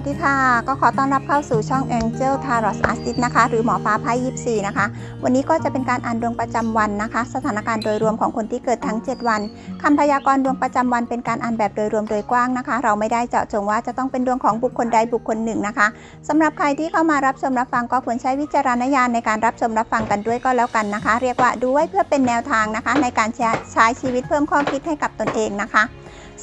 วัสดีค่ะ ก็ขอต้อนรับเข้าสู่ช่อง Angel Tarot Artist นะคะ หรือหมอฟ้าไพ่ยิปซีนะคะ วันนี้ก็จะเป็นการอ่านดวงประจำวันนะคะ สถานการณ์โดยรวมของคนที่เกิดทั้ง 7 วันคำพยากรณ์ดวงประจำวันเป็นการอ่านแบบโดยรวมโดยกว้างนะคะ เราไม่ได้เจาะจงว่าจะต้องเป็นดวงของบุคคลใดบุคคลหนึ่งนะคะสำหรับใครที่เข้ามารับชมรับฟังก็ควรใช้วิจารณญาณในการรับชมรับฟังกันด้วยก็แล้วกันนะคะ เรียกว่าดูไว้เพื่อเป็นแนวทางนะคะ ในการใช้ใช้ชีวิตเพิ่มข้อคิดให้กับตนเองนะคะ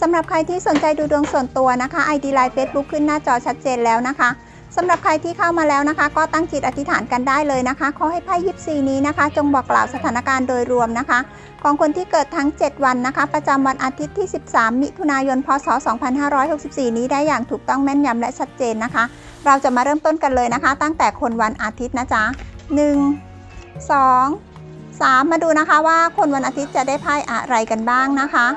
สำหรับใครที่สนใจดูดวงส่วนตัวนะคะ ID Line Facebook ขึ้นหน้าจอชัดเจนแล้วนะคะสำหรับใครที่เข้ามาแล้วนะคะ ก็ตั้งจิตอธิษฐานกันได้เลยนะคะ ขอให้ไพ่ยิปซีนี้นะคะ จงบอกกล่าวสถานการณ์โดยรวมนะคะ ของคนที่เกิดทั้ง 7 วันนะคะ ประจำวันอาทิตย์ที่ 13 มิถุนายน พศ 2564 นี้ได้อย่างถูกต้องแม่นยำและชัดเจนนะคะ เราจะมาเริ่มต้นกันเลยนะคะ ตั้งแต่คนวันอาทิตย์นะจ๊ะ 1 2 3 มาดูนะคะว่าคนวันอาทิตย์จะได้ไพ่อะไรกันบ้างนะคะ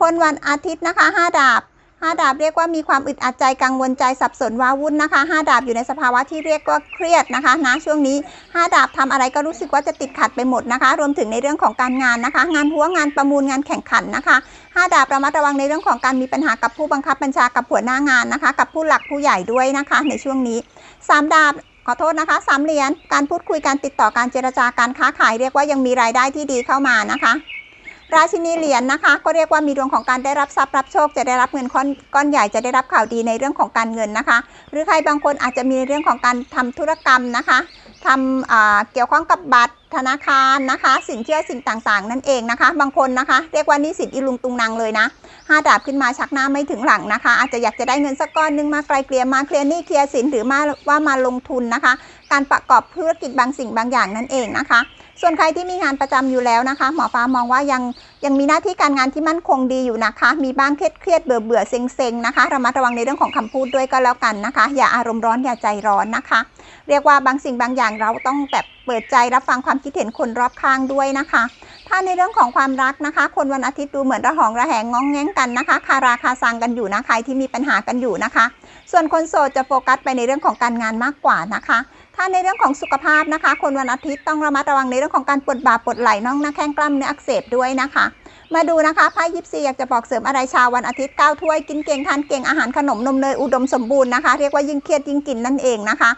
คนวันอาทิตย์นะคะ5ดาบ5ดาบเรียกว่ามีความอึดอัดใจกังวลใจสับสนว้าวุ่นนะคะ5ดาบอยู่ในสภาวะที่เรียกว่าเครียดนะคะนะช่วงนี้5ดาบทำอะไรก็รู้สึกว่าจะติดขัดไปหมดนะคะ รวมถึงในเรื่องของการงานนะคะ งานหัวงานประมูลงานแข่งขันนะคะ5ดาบระมัดระวังในเรื่องของการมีปัญหากับผู้บังคับบัญชากับหัวหน้างานนะคะ กับผู้หลักผู้ใหญ่ด้วยนะคะ ในช่วงนี้3ดาบขอโทษนะคะสามเหรียญการพูดคุยการติดต่อการเจรจาการค้าขายเรียกว่ายังมีรายได้ที่ดีเข้ามานะคะ ราชินีเหรียญนะคะ ก็เรียกว่ามีดวงของการได้รับทรัพย์รับโชค จะได้รับเงินก้อนก้อนใหญ่จะได้รับข่าวดีในเรื่องของการเงินนะคะ หรือใครบางคนอาจจะมีเรื่องของการทำธุรกรรมนะคะทำอ่าเกี่ยวข้องกับบัตรธนาคารนะคะ สินเชื่อสิ่งต่างๆ นั่นเองนะคะ บางคนนะคะ เรียกว่านี่สินอีลุงตุงนางเลยนะห้าดาบขึ้นมาชักหน้าไม่ถึงหลังนะคะ อาจจะอยากจะได้เงินสักก้อนหนึงมาไกลเกลี่ยมาเคลียร์หนี้เคลียร์สินหรือมาว่ามาลงทุนนะคะ การประกอบธุรกิจบางสิ่งบางอย่างนั่นเองนะคะ ส่วนใครที่มีงานประจำอยู่แล้วนะคะ หมอฟ้ามองว่ายังยังมีหน้าที่การงานที่มั่นคงดีอยู่นะคะ มีบ้างเครียดเครียดเบื่อเบื่อเซ็งเซ็งนะคะระมัดระวังในเรื่องของคำพูดด้วยก็แล้วกันนะคะ อย่าอารมณ์ร้อนอย่าใจร้อนนะคะ เรียกว่าบางสิ่งบางอย่างเราต้องแบบเปิดใจรับฟังความคิดเห็นคนรอบข้างด้วยนะคะ ถ้าในเรื่องของความรักนะคะ คนวันอาทิตย์ดูเหมือนระหองระแหงง้องแง้งกันนะคะ คาราคาซังกันอยู่นะใครที่มีปัญหากันอยู่นะคะ ส่วนคนโสดจะโฟกัสไปในเรื่องของการงานมากกว่านะคะ ถ้าในเรื่องของสุขภาพนะคะ คนวันอาทิตย์ต้องระมัดระวังในเรื่องของการปวดบ่าปวดไหล่น่องหน้าแข้งกล้ามเนื้ออักเสบด้วยนะคะ มาดูนะคะไพ่ยิปซีอยากจะบอกเสริมอะไรชาววันอาทิตย์9ถ้วยกินเก่งทานเก่งอาหารขนมนมเนยอุดมสมบูรณ์นะคะ เรียกว่ายิ่งเครียดยิ่งกินนั่นเองนะคะ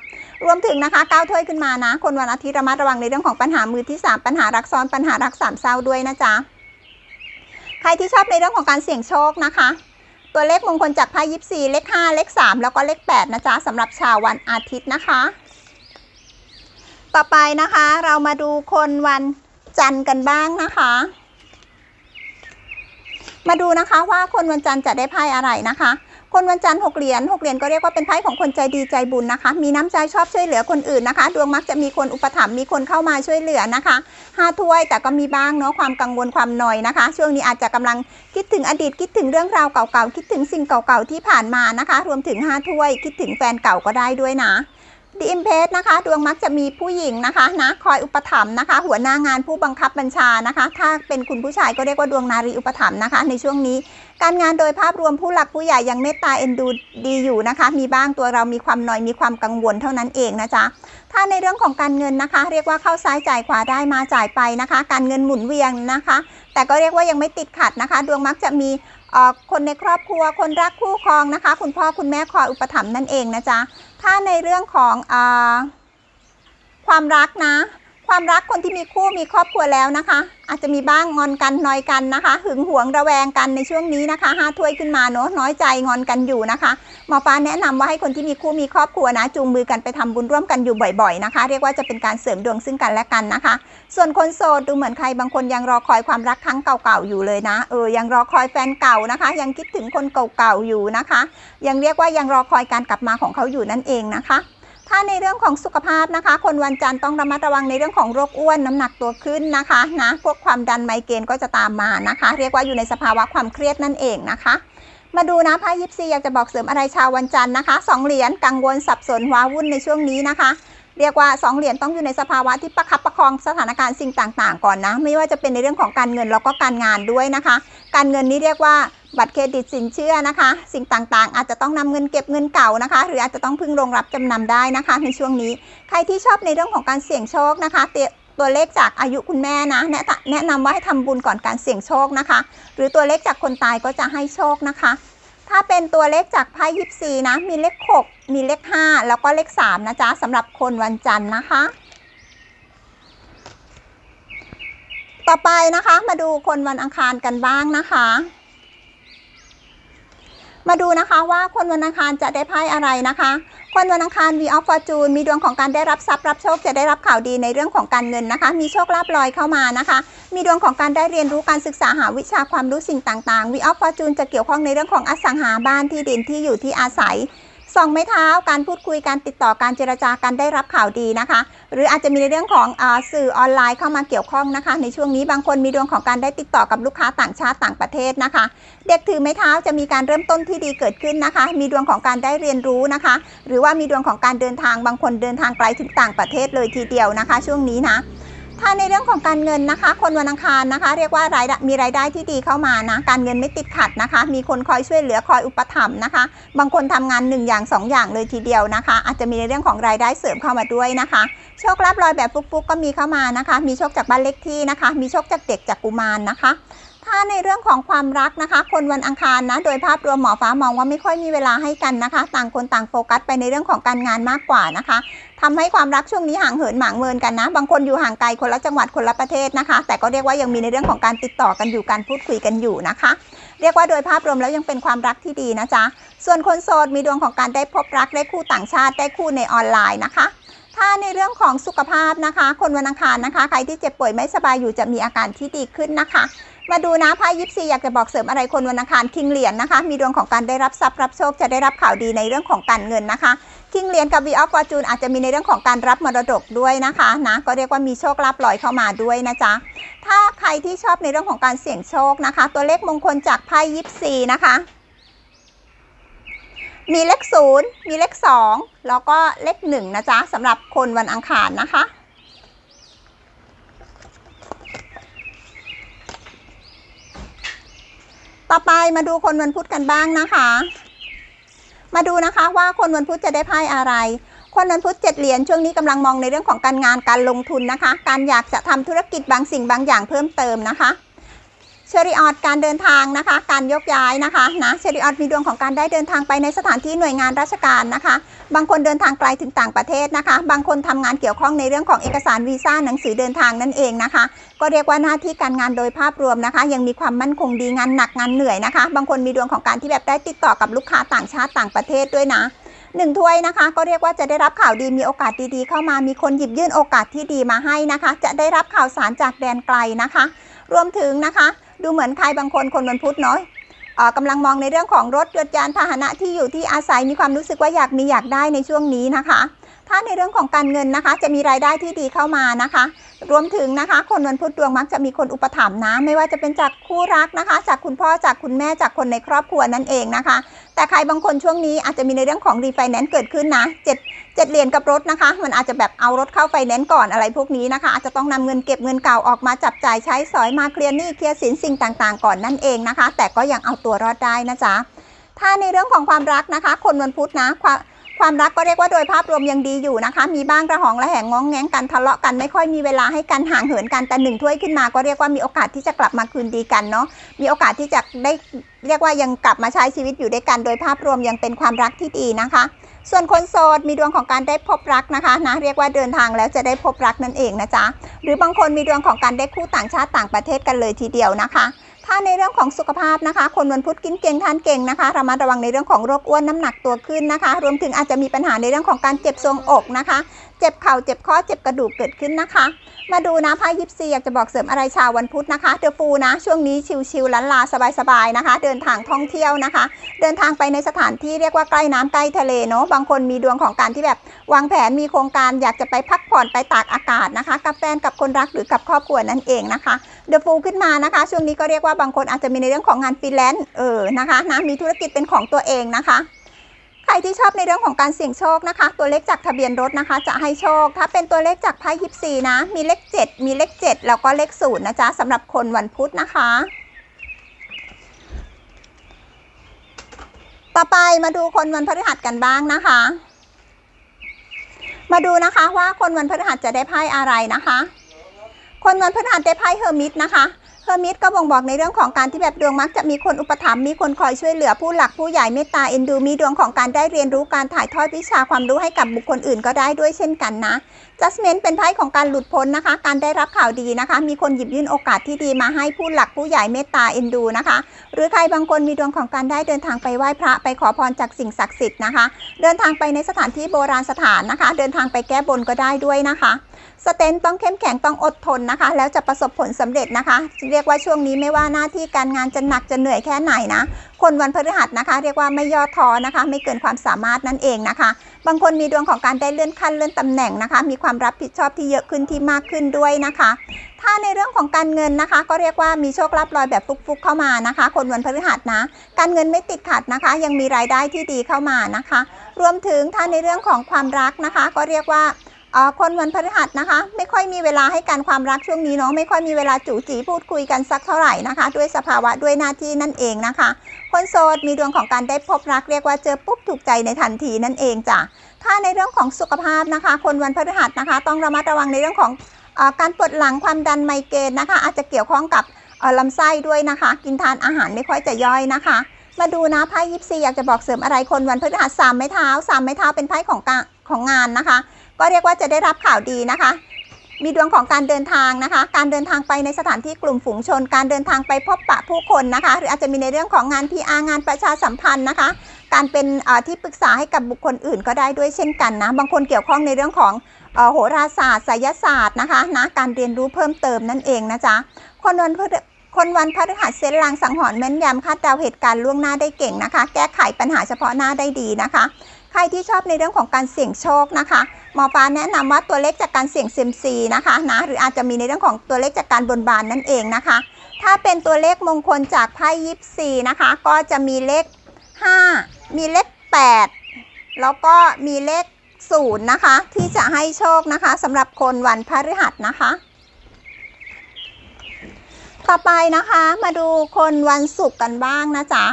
รวมถึงนะคะ9ถ้วยขึ้นมานะ คนวันอาทิตย์ระมัดระวังในเรื่องของปัญหามือที่ 3 ปัญหารักซ้อนปัญหารักสามเศร้าด้วยนะจ๊ะใครที่ชอบในเรื่องของการเสี่ยงโชคนะคะตัวเลขมงคลจากไพ่ยิปซีเลข5เลข3แล้วก็เลข8นะจ๊ะสำหรับชาววันอาทิตย์นะคะ ต่อไปนะคะ เรามาดูคนวันจันทร์กันบ้างนะคะ มาดูนะคะว่าคนวันจันทร์จะได้ไพ่อะไรนะคะ คนวันจันทร์หกเหรียญหกเหรียญก็เรียกว่าเป็นไพ่ของคนใจดีใจบุญนะคะ มีน้ำใจชอบช่วยเหลือคนอื่นนะคะ ดวงมักจะมีคนอุปถัมภ์มีคนเข้ามาช่วยเหลือนะคะห้าถ้วยแต่ก็มีบ้างเนาะความกังวลความหน่อยนะคะ ช่วงนี้อาจจะกำลังคิดถึงอดีตคิดถึงเรื่องราวเก่าๆคิดถึงสิ่งเก่าๆที่ผ่านมานะคะ รวมถึงห้าถ้วย คิดถึงแฟนเก่าก็ได้ด้วยนะ ดีอิมเพสนะคะ ดวงมักจะมีผู้หญิงนะคะนะคอยอุปถัมภ์นะคะ หัวหน้างานผู้บังคับบัญชานะคะ ถ้าเป็นคุณผู้ชายก็เรียกว่าดวงนารีอุปถัมภ์นะคะ ในช่วงนี้ การงานโดยภาพรวมผู้หลักผู้ใหญ่ยังเมตตาเอ็นดูดีอยู่นะคะ มีบ้างตัวเรามีความหน่อยมีความกังวลเท่านั้นเองนะจ๊ะถ้าในเรื่องของการเงินนะคะ เรียกว่าเข้าซ้ายจ่ายขวาได้มาจ่ายไปนะคะ การเงินหมุนเวียนนะคะ แต่ก็เรียกว่ายังไม่ติดขัดนะคะ ดวงมักจะมีเอ่อคนในครอบครัวคนรักคู่ครองนะคะ คุณพ่อคุณแม่คอยอุปถัมภ์นั่นเองนะจ๊ะ ถ้าในเรื่องของอความรักนะ ความรักคนที่มีคู่มีครอบครัวแล้วนะคะ อาจจะมีบ้างงอนกันนอยกันนะคะ หึงหวงระแวงกันในช่วงนี้นะคะห้าถ้วยขึ้นมาเนาะน้อยใจงอนกันอยู่นะคะหมอฟ้าแนะนำว่าให้คนที่มีคู่มีครอบครัวนะ จูงมือกันไปทำบุญร่วมกันอยู่บ่อยๆนะคะ เรียกว่าจะเป็นการเสริมดวงซึ่งกันและกันนะคะ ส่วนคนโสดดูเหมือนใครบางคนยังรอคอยความรักครั้งเก่าๆอยู่เลยนะเออยังรอคอยแฟนเก่านะคะ ยังคิดถึงคนเก่าๆอยู่นะคะ ยังเรียกว่ายังรอคอยการกลับมาของเขาอยู่นั่นเองนะคะ ถ้าในเรื่องของสุขภาพนะคะ คนวันจันทร์ต้องระมัดระวังในเรื่องของโรคอ้วนน้ำหนักตัวขึ้นนะคะนะพวกความดันไมเกรนก็จะตามมานะคะ เรียกว่าอยู่ในสภาวะความเครียดนั่นเองนะคะมาดูนะไพ่ยิปซีอยากจะบอกเสริมอะไรชาววันจันทร์นะคะสองเหรียญกังวลสับสนว้าวุ่นในช่วงนี้นะคะ เรียกว่าสองเหรียญต้องอยู่ในสภาวะที่ประคับประคองสถานการณ์สิ่งต่างๆ ก่อนนะ ไม่ว่าจะเป็นในเรื่องของการเงินแล้วก็การงานด้วยนะคะ การเงินนี้เรียกว่า บัตรเครดิตสินเชื่อนะคะ สิ่งต่างๆ อาจจะต้องนำเงินเก็บเงินเก่านะคะ หรืออาจจะต้องพึ่งโรงรับจำนำได้นะคะ ในช่วงนี้ใครที่ชอบในเรื่องของการเสี่ยงโชคนะคะเตตัวเลขจากอายุคุณแม่นะแนะ แนะนำว่าให้ทำบุญก่อนการเสี่ยงโชคนะคะ หรือตัวเลขจากคนตายก็จะให้โชคนะคะ ถ้าเป็นตัวเลขจากไพ่ยิปซีนะ มีเลข 6 มีเลข 5 แล้วก็เลข 3 นะจ๊ะสำหรับคนวันจันทร์นะคะ ต่อไปนะคะมาดูคนวันอังคารกันบ้างนะคะ มาดูนะคะว่าคนวันอังคารจะได้ไพ่อะไรนะคะ คนวันอังคารวีออฟฟอร์จูนมีดวงของการได้รับทรัพย์รับโชคจะได้รับข่าวดีในเรื่องของการเงินนะคะ มีโชคลาภลอยเข้ามานะคะ มีดวงของการได้เรียนรู้การศึกษาหาวิชาความรู้สิ่งต่างๆวีออฟฟอร์จูนจะเกี่ยวข้องในเรื่องของอสังหาบ้านที่ดินที่อยู่ที่อาศัย สองไม้เท้า การพูดคุยการติดต่อการเจรจาการได้รับข่าวดีนะคะ หรืออาจจะมีในเรื่องของอสื่อออนไลน์เข้ามาเกี่ยวข้องนะคะ ในช่วงนี้บางคนมีดวงของการได้ติดต่อกับลูกค้าต่างชาติต่างประเทศนะคะ เด็กถือไม้เท้าจะมีการเริ่มต้นที่ดีเกิดขึ้นนะคะ มีดวงของการได้เรียนรู้นะคะ หรือว่ามีดวงของการเดินทางบางคนเดินทางไกลถึงต่างประเทศเลยทีเดียวนะคะ ช่วงนี้นะ ถ้าในเรื่องของการเงินนะคะ คนวันอังคารนะคะ เรียกว่ารายได้มีรายได้ที่ดีเข้ามานะการเงินไม่ติดขัดนะคะ มีคนคอยช่วยเหลือคอยอุปถัมภ์นะคะ บางคนทำงานหนึ่งอย่างสองอย่างเลยทีเดียวนะคะ อาจจะมีในเรื่องของรายได้เสริมเข้ามาด้วยนะคะโชคลาภลอยแบบฟุกๆก็มีเข้ามานะคะ มีโชคจากบ้านเล็กที่นะคะ มีโชคจากเด็กจากกุมารนะคะ ถ้าในเรื่องของความรักนะคะ คนวันอังคารนะ โดยภาพรวมหมอฟ้ามองว่าไม่ค่อยมีเวลาให้กันนะคะ ต่างคนต่างโฟกัสไปในเรื่องของการงานมากกว่านะคะทำให้ความรักช่วงนี้ห่างเหินหมางเมินกันนะ บางคนอยู่ห่างไกลคนละจังหวัดคนละประเทศนะคะ แต่ก็เรียกว่ายังมีในเรื่องของการติดต่อกันอยู่การพูดคุยกันอยู่นะคะ เรียกว่าโดยภาพรวมแล้วยังเป็นความรักที่ดีนะจ๊ะส่วนคนโสดมีดวงของการได้พบรักได้คู่ต่างชาติได้คู่ในออนไลน์นะคะ ถ้าในเรื่องของสุขภาพนะคะ คนวันอังคารนะคะ ใครที่เจ็บป่วยไม่สบายอยู่จะมีอาการที่ดีขึ้นนะคะ มาดูนะไพ่ยิปซีอยากจะบอกเสริมอะไรคนวันอังคารคิงเหรียญนะคะ มีดวงของการได้รับทรัพย์รับโชคจะได้รับข่าวดีในเรื่องของการเงินนะคะคิงเหรียญกับวีออฟฟอร์จูนอาจจะมีในเรื่องของการรับมรดกด้วยนะคะนะก็เรียกว่ามีโชคลาภลอยเข้ามาด้วยนะจ๊ะถ้าใครที่ชอบในเรื่องของการเสี่ยงโชคนะคะ ตัวเลขมงคลจากไพ่ยิปซีนะคะ มีเลขศูนย์มีเลขสองแล้วก็เลขหนึ่งนะจ๊ะสำหรับคนวันอังคารนะคะ ต่อไปมาดูคนวันพุธกันบ้างนะคะ มาดูนะคะว่าคนวันพุธจะได้ไพ่อะไรคนวันพุธเจ็ดเหรียญช่วงนี้กำลังมองในเรื่องของการงานการลงทุนนะคะ การอยากจะทำธุรกิจบางสิ่งบางอย่างเพิ่มเติมนะคะ เชอริออดการเดินทางนะคะ การยกย้ายนะคะนะเชอริออดมีดวงของการได้เดินทางไปในสถานที่หน่วยงานราชการนะคะ บางคนเดินทางไกลถึงต่างประเทศนะคะ บางคนทำงานเกี่ยวข้องในเรื่องของเอกสารวีซ่าหนังสือเดินทางนั่นเองนะคะ ก็เรียกว่าหน้าที่การงานโดยภาพรวมนะคะ ยังมีความมั่นคงดีงานหนักงานเหนื่อยนะคะ บางคนมีดวงของการที่แบบได้ติดต่อกับลูกค้าต่างชาติต่างประเทศด้วยนะหนึ่งถ้วยนะคะ ก็เรียกว่าจะได้รับข่าวดีมีโอกาสดีๆ เข้ามามีคนหยิบยื่นโอกาสที่ดีมาให้นะคะ จะได้รับข่าวสารจากแดนไกลนะคะ รวมถึงนะคะ ดูเหมือนใครบางคนคนวันพุธเนาะเอ่อกำลังมองในเรื่องของรถยนต์ยานพาหนะที่อยู่ที่อาศัยมีความรู้สึกว่าอยากมีอยากได้ในช่วงนี้นะคะ ถ้าในเรื่องของการเงินนะคะ จะมีรายได้ที่ดีเข้ามานะคะ รวมถึงนะคะ คนวันพุธดวงมักจะมีคนอุปถัมภ์นะ ไม่ว่าจะเป็นจากคู่รักนะคะ จากคุณพ่อจากคุณแม่จากคนในครอบครัวนั่นเองนะคะ แต่ใครบางคนช่วงนี้อาจจะมีในเรื่องของรีไฟแนนซ์เกิดขึ้นนะเจ็ดเจ็ดเหรียญกับรถนะคะ มันอาจจะแบบเอารถเข้าไฟแนนซ์ก่อนอะไรพวกนี้นะคะ อาจจะต้องนำเงินเก็บเงินเก่าออกมาจับจ่ายใช้สอยมาเคลียร์หนี้เคลียร์สินสิ่งต่างๆ ก่อนนั่นเองนะคะ แต่ก็ยังเอาตัวรอดได้นะจ๊ะถ้าในเรื่องของความรักนะคะ คนวันพุธนะความ ความรักก็เรียกว่าโดยภาพรวมยังดีอยู่นะคะ มีบ้างระหองระแหงง้องแง้งกันทะเลาะกันไม่ค่อยมีเวลาให้กันห่างเหินกันแต่หนึ่งถ้วยขึ้นมาก็เรียกว่ามีโอกาสที่จะกลับมาคืนดีกันเนาะมีโอกาสที่จะได้เรียกว่ายังกลับมาใช้ชีวิตอยู่ด้วยกันโดยภาพรวมยังเป็นความรักที่ดีนะคะ ส่วนคนโสดมีดวงของการได้พบรักนะคะนะเรียกว่าเดินทางแล้วจะได้พบรักนั่นเองนะจ๊ะหรือบางคนมีดวงของการได้คู่ต่างชาติต่างประเทศกันเลยทีเดียวนะคะ ถ้าในเรื่องของสุขภาพนะคะ คนวันพุธกินเก่งทานเก่งนะคะระมัดระวังในเรื่องของโรคอ้วนน้ำหนักตัวขึ้นนะคะ รวมถึงอาจจะมีปัญหาในเรื่องของการเจ็บทรวงอกนะคะ เจ็บเข่าเจ็บข้อเจ็บกระดูกเกิดขึ้นนะคะ มาดูนะไพ่ยิปซีอยากจะบอกเสริมอะไรชาววันพุธนะคะเดอฟูนะ ช่วงนี้ชิลๆลันลาสบายๆนะคะ เดินทางท่องเที่ยวนะคะ เดินทางไปในสถานที่เรียกว่าใกล้น้ำใกล้ทะเลเนาะบางคนมีดวงของการที่แบบวางแผนมีโครงการอยากจะไปพักผ่อนไปตากอากาศนะคะ กับแฟนกับคนรักหรือกับครอบครัวนั่นเองนะคะ เดอะฟูขึ้นมานะคะ ช่วงนี้ก็เรียกว่าบางคนอาจจะมีในเรื่องของงานฟรีแลนซ์เออนะคะนะมีธุรกิจเป็นของตัวเองนะคะใครที่ชอบในเรื่องของการเสี่ยงโชคนะคะ ตัวเลขจากทะเบียนรถนะคะ จะให้โชค ถ้าเป็นตัวเลขจากไพ่ยิปซีนะ มีเลข 7 มีเลข 7 แล้วก็เลขศูนย์นะจ๊ะสำหรับคนวันพุธนะคะ ต่อไปมาดูคนวันพฤหัสกันบ้างนะคะ มาดูนะคะว่าคนวันพฤหัสจะได้ไพ่อะไรนะคะ คนเงินพนันเต้ไพ่เฮอร์มิตนะคะ พอร์มิตก็บ่งบอกในเรื่องของการที่แบบดวงมักจะมีคนอุปถัมภ์มีคนคอยช่วยเหลือผู้หลักผู้ใหญ่เมตตาเอ็นดูมีดวงของการได้เรียนรู้การถ่ายทอดวิชาความรู้ให้กับบุคคลอื่นก็ได้ด้วยเช่นกันนะ Judgment เป็นไพ่ของการหลุดพ้นนะคะ การได้รับข่าวดีนะคะ มีคนหยิบยื่นโอกาสที่ดีมาให้ผู้หลักผู้ใหญ่เมตตาเอ็นดูนะคะ หรือใครบางคนมีดวงของการได้เดินทางไปไหว้พระไปขอพรจากสิ่งศักดิ์สิทธิ์นะคะ เดินทางไปในสถานที่โบราณสถานนะคะ เดินทางไปแก้บนก็ได้ด้วยนะคะ สเตนต้องเข้มแข็งต้องอดทนนะคะ แล้วจะประสบผลสำเร็จนะคะเรียกว่าช่วงนี้ไม่ว่าหน้าที่การงานจะหนักจะเหนื่อยแค่ไหนนะ คนวันพฤหัสนะคะ เรียกว่าไม่ย่อท้อนะคะ ไม่เกินความสามารถนั่นเองนะคะ บางคนมีดวงของการได้เลื่อนขั้นเลื่อนตำแหน่งนะคะ มีความรับผิดชอบที่เยอะขึ้นที่มากขึ้นด้วยนะคะ ถ้าในเรื่องของการเงินนะคะ ก็เรียกว่ามีโชคลาภลอยแบบฟุกๆเข้ามานะคะ คนวันพฤหัสนะ การเงินไม่ติดขัดนะคะ ยังมีรายได้ที่ดีเข้ามานะคะ รวมถึงถ้าในเรื่องของความรักนะคะ ก็เรียกว่า คนวันพฤหัสนะคะ ไม่ค่อยมีเวลาให้การความรักช่วงนี้เนาะไม่ค่อยมีเวลาจู่จีพูดคุยกันสักเท่าไหร่นะคะ ด้วยสภาวะด้วยหน้าที่นั่นเองนะคะ คนโสดมีดวงของการได้พบรักเรียกว่าเจอปุ๊บถูกใจในทันทีนั่นเองจ้ะถ้าในเรื่องของสุขภาพนะคะ คนวันพฤหัสนะคะ ต้องระมัดระวังในเรื่องของอการปวดหลังความดันไมเกรนนะคะ อาจจะเกี่ยวข้องกับลำไส้ด้วยนะคะ กินทานอาหารไม่ค่อยจะย่อยนะคะ มาดูนะไพ่ยิปซีอยากจะบอกเสริมอะไรคนวันพฤหัสสามไม้เท้าสามไม้เท้าเป็นไพ่ของของงานนะคะ ก็เรียกว่าจะได้รับข่าวดีนะคะ มีดวงของการเดินทางนะคะ การเดินทางไปในสถานที่กลุ่มฝูงชน การเดินทางไปพบปะผู้คนนะคะ หรืออาจจะมีในเรื่องของงาน PR งานประชาสัมพันธ์นะคะ การเป็นที่ปรึกษาให้กับบุคคลอื่นก็ได้ด้วยเช่นกันนะ บางคนเกี่ยวข้องในเรื่องของโหราศาสตร์ไสยศาสตร์นะคะนะการเรียนรู้เพิ่มเติมนั่นเองนะจ๊ะคนวันพฤคนวันพฤหัสเซนลางสังหรณ์แม่นยำคาดเดาเหตุการณ์ล่วงหน้าได้เก่งนะคะ แก้ไขปัญหาเฉพาะหน้าได้ดีนะคะ ครที่ชอบในเรื่องของการเสี่ยงโชคนะคะหมอปลาแนะนำว่าตัวเลขจากการเสี่ยงเซมซีนะคะนะหรืออาจจะมีในเรื่องของตัวเลขจากการบนบานนั่นเองนะคะ ถ้าเป็นตัวเลขมงคลจากไพ่ยิปซีนะคะ ก็จะมีเลข 5 มีเลข 8 แล้วก็มีเลข0นะคะ ที่จะให้โชคนะคะสำหรับคนวันพฤหัสนะคะ ต่อไปนะคะมาดูคนวันศุกร์กันบ้างนะจ๊ะ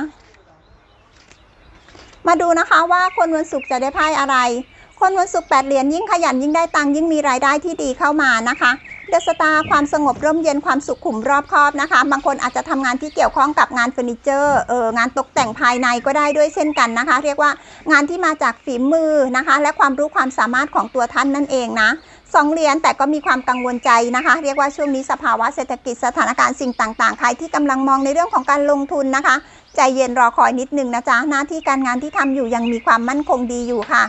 มาดูนะคะว่าคนวันศุกร์จะได้ไพ่อะไร คนวันศุกร์แปดเหรียญยิ่งขยันยิ่งได้ตังยิ่งมีรายได้ที่ดีเข้ามานะคะเดสตาความสงบร่มเย็นความสุขขุมรอบคอบนะคะ บางคนอาจจะทำงานที่เกี่ยวข้องกับงานเฟอร์นิเจอร์เอองานตกแต่งภายในก็ได้ด้วยเช่นกันนะคะ เรียกว่างานที่มาจากฝีมือนะคะ และความรู้ความสามารถของตัวท่านนั่นเองนะสองเหรียญแต่ก็มีความกังวลใจนะคะ เรียกว่าช่วงนี้สภาวะเศรษฐกิจสถานการณ์สิ่งต่างๆ ใครที่กำลังมองในเรื่องของการลงทุนนะคะ ใจเย็นรอคอยนิดนึงนะจ๊ะหน้าที่การงานที่ทำอยู่ยังมีความมั่นคงดีอยู่ค่ะ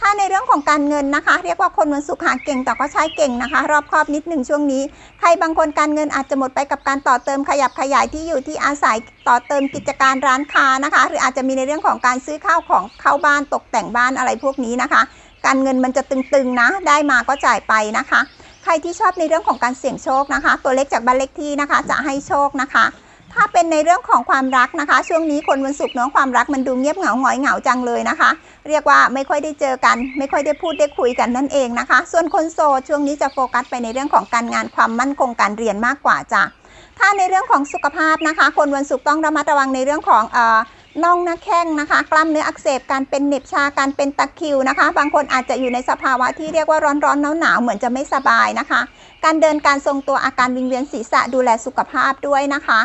ถ้าในเรื่องของการเงินนะคะ เรียกว่าคนวันศุกร์หาเก่งแต่ก็ใช้เก่งนะคะ รอบครอบนิดหนึ่งช่วงนี้ ใครบางคนการเงินอาจจะหมดไปกับการต่อเติมขยับขยายที่อยู่ที่อาศัยต่อเติมกิจการร้านค้านะคะ หรืออาจจะมีในเรื่องของการซื้อข้าวของเข้าบ้านตกแต่งบ้านอะไรพวกนี้นะคะ การเงินมันจะตึงๆนะ ได้มาก็จ่ายไปนะคะ ใครที่ชอบในเรื่องของการเสี่ยงโชคนะคะ ตัวเลขจากบ้านเลขที่นะคะ จะให้โชคนะคะ ถ้าเป็นในเรื่องของความรักนะคะ ช่วงนี้คนวันศุกร์เนาะความรักมันดูเงียบเหงาหงอยเหงาจังเลยนะคะ เรียกว่าไม่ค่อยได้เจอกัน ไม่ค่อยได้พูดได้คุยกันนั่นเองนะคะ ส่วนคนโสดช่วงนี้จะโฟกัสไปในเรื่องของการงานความมั่นคงการเรียนมากกว่าจ้ะถ้าในเรื่องของสุขภาพนะคะ คนวันศุกร์ต้องระมัดระวังในเรื่องของเอ่อ น่องหน้าแข้งนะคะ กล้ามเนื้ออักเสบการเป็นเหน็บชาการเป็นตะคริวนะคะ บางคนอาจจะอยู่ในสภาวะที่เรียกว่าร้อนร้อนหนาวหนาวเหมือนจะไม่สบายนะคะ การเดินการทรงตัวอาการวิงเวียนศีรษะดูแลสุขภาพด้วยนะคะ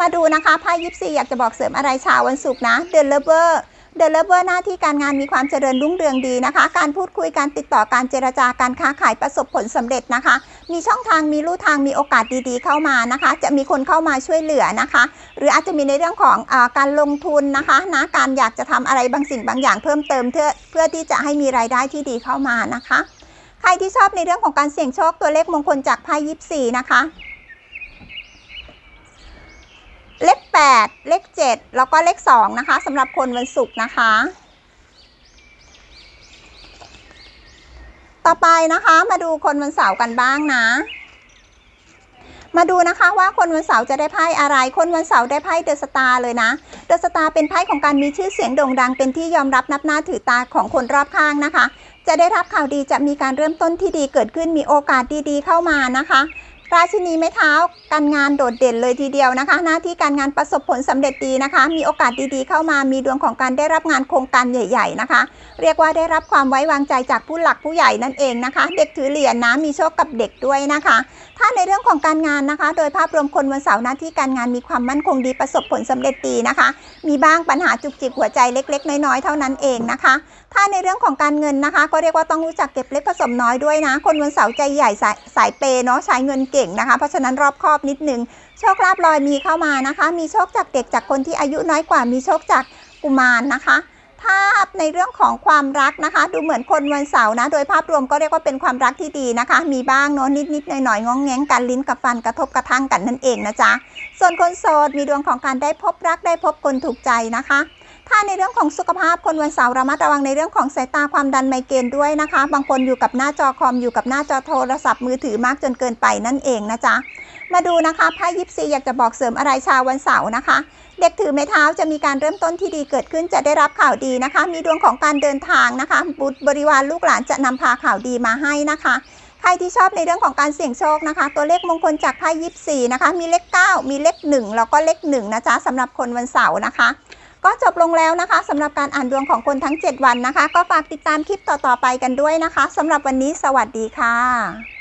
มาดูนะคะไพ่ยิปซีอยากจะบอกเสริมอะไรชาววันศุกร์นะเดลเลเวอร์ เดลเลเวอร์หน้าที่การงานมีความเจริญรุ่งเรืองดีนะคะ การพูดคุยการติดต่อการเจรจาการค้าขายประสบผลสำเร็จนะคะ มีช่องทางมีลู่ทางมีโอกาสดีๆเข้ามานะคะ จะมีคนเข้ามาช่วยเหลือนะคะ หรืออาจจะมีในเรื่องของอการลงทุนนะคะนะการอยากจะทำอะไรบางสิ่งบางอย่างเพิ่มเติมเพื่อเพื่อที่จะให้มีรายได้ที่ดีเข้ามานะคะ ใครที่ชอบในเรื่องของการเสี่ยงโชคตัวเลขมงคลจากไพ่ยิปซีนะคะ เลข 8 เลข 7 แล้วก็เลข 2 นะคะสำหรับคนวันศุกร์นะคะ ต่อไปนะคะมาดูคนวันเสาร์กันบ้างนะ มาดูนะคะว่าคนวันเสาร์จะได้ไพ่อะไร คนวันเสาร์ได้ไพ่เดอะสตาร์เลยนะ เดอะสตาร์เป็นไพ่ของการมีชื่อเสียงโด่งดัง เป็นที่ยอมรับนับหน้าถือตาของคนรอบข้างนะคะ จะได้รับข่าวดีจะมีการเริ่มต้นที่ดีเกิดขึ้นมีโอกาสดีๆ เข้ามานะคะ ราชินีไม้เท้าการงานโดดเด่นเลยทีเดียวนะคะ หน้าที่การงานประสบผลสำเร็จดีนะคะ มีโอกาสดีๆเข้ามามีดวงของการได้รับงานโครงการใหญ่ ๆนะคะ เรียกว่าได้รับความไว้วางใจจากผู้หลักผู้ใหญ่นั่นเองนะคะ เด็กถือเหรียญนะมีโชคกับเด็กด้วยนะคะ ถ้าในเรื่องของการงานนะคะ โดยภาพรวมคนวันเสาร์หน้าที่การงานมีความมั่นคงดีประสบผลสำเร็จดีนะคะ มีบ้างปัญหาจุกจิกหัวใจเล็ก ๆ น้อยๆเท่านั้นเองนะคะถ้าในเรื่องของการเงินนะคะ ก็เรียกว่าต้องรู้จักเก็บเล็กผสมน้อยด้วยนะ คนวันเสาร์ใจใหญ่สายสายเปย์เนาะใช้เงินเก่งนะคะ เพราะฉะนั้นรอบคอบนิดนึงโชคลาภลอยมีเข้ามานะคะ มีโชคจากเด็กจากคนที่อายุน้อยกว่า มีโชคจากกุมารนะคะถ้าในเรื่องของความรักนะคะ ดูเหมือนคนวันเสาร์นะ โดยภาพรวมก็เรียกว่าเป็นความรักที่ดีนะคะ มีบ้างเนาะนิดๆหน่อยๆงองแงงกันลิ้นกับฟันกระทบกระทั่งกันนั่นเองนะจ๊ะส่วนคนโสดมีดวงของการได้พบรักได้พบคนถูกใจนะคะ ถ้าในเรื่องของสุขภาพคนวันเสาร์ระมัดระวังในเรื่องของสายตาความดันไมเกรนด้วยนะคะ บางคนอยู่กับหน้าจอคอมอยู่กับหน้าจอโทรศัพท์มือถือมากจนเกินไปนั่นเองนะจ๊ะมาดูนะคะไพ่ยิปซีอยากจะบอกเสริมอะไรชาววันเสาร์นะคะ เด็กถือไม้เท้าจะมีการเริ่มต้นที่ดีเกิดขึ้นจะได้รับข่าวดีนะคะ มีดวงของการเดินทางนะคะ บุตรบริวารลูกหลานจะนำพาข่าวดีมาให้นะคะ ใครที่ชอบในเรื่องของการเสี่ยงโชคนะคะ ตัวเลขมงคลจากไพ่ยิปซีนะคะ มีเลข 9 มีเลข 1 แล้วก็เลข1นะจ๊ะสำหรับคนวันเสาร์นะคะ ก็จบลงแล้วนะคะสำหรับการอ่านดวงของคนทั้ง 7 วันนะคะ ก็ฝากติดตามคลิปต่อๆไปกันด้วยนะคะสำหรับวันนี้สวัสดีค่ะ